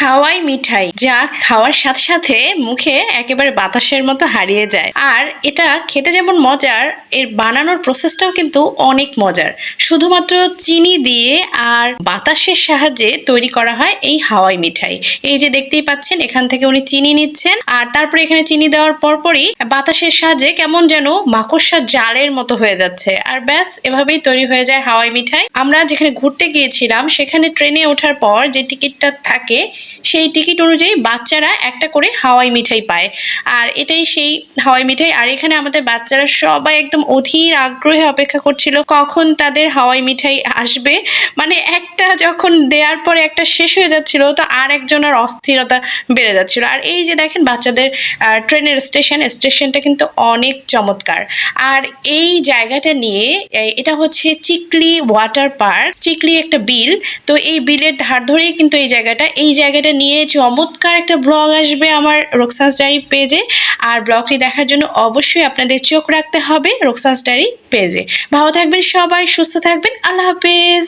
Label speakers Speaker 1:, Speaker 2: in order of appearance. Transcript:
Speaker 1: হাওয়াই মিঠাই, যা খাওয়ার সাথে সাথে মুখে একেবারে বাতাসের মতো হারিয়ে যায়। আর এটা খেতে যেমন মজার, এর বানানোর প্রসেসটাও কিন্তু অনেক মজার। শুধুমাত্র চিনি দিয়ে আর বাতাসের সাহায্যে তৈরি করা হয় এই হাওয়াই মিঠাই। এই যে দেখতেই পাচ্ছেন, এখান থেকে উনি চিনি নিচ্ছেন আর তারপরে এখানে চিনি দেওয়ার পরপরই বাতাসের সাহায্যে কেমন যেন মাকড়সার জালের মতো হয়ে যাচ্ছে। আর ব্যাস, এভাবেই তৈরি হয়ে যায় হাওয়াই মিঠাই। আমরা যেখানে ঘুরতে গিয়েছিলাম, সেখানে ট্রেনে ওঠার পর যে টিকিটটা থাকে সেই টিকিট অনুযায়ী বাচ্চারা একটা করে হাওয়াই মিঠাই পায়। আর এটাই সেই হাওয়াই মিঠাই। আর এখানে আমাদের বাচ্চারা সবাই একদম অধীর আগ্রহে অপেক্ষা করছিল কখন তাদের হাওয়াই মিঠাই আসবে। মানে একটা যখন দেওয়ার পরে একটা শেষ হয়ে যাচ্ছিল তো আর একজনের অস্থিরতা বেড়ে যাচ্ছিল। আর এই যে দেখেন বাচ্চাদের ট্রেনের স্টেশন, স্টেশনটা কিন্তু অনেক চমৎকার। আর এই জায়গাটা নিয়ে এটা হচ্ছে চিকলি ওয়াটার পার্ক, চিকলি একটা বিল। তো এই বিলের ধার ধরেই কিন্তু এই জায়গাটা, এই জায়গাটা নিয়ে চমৎকার একটা ব্লগ আসবে আমার রোকসাস ডায়েরি পেজে। আর ব্লগটি দেখার জন্য অবশ্যই আপনাদের চোখ রাখতে হবে রোকসাস ডায়েরি পেজে। ভালো থাকবেন সবাই, সুস্থ থাকবেন। আল্লাহ হাফেজ।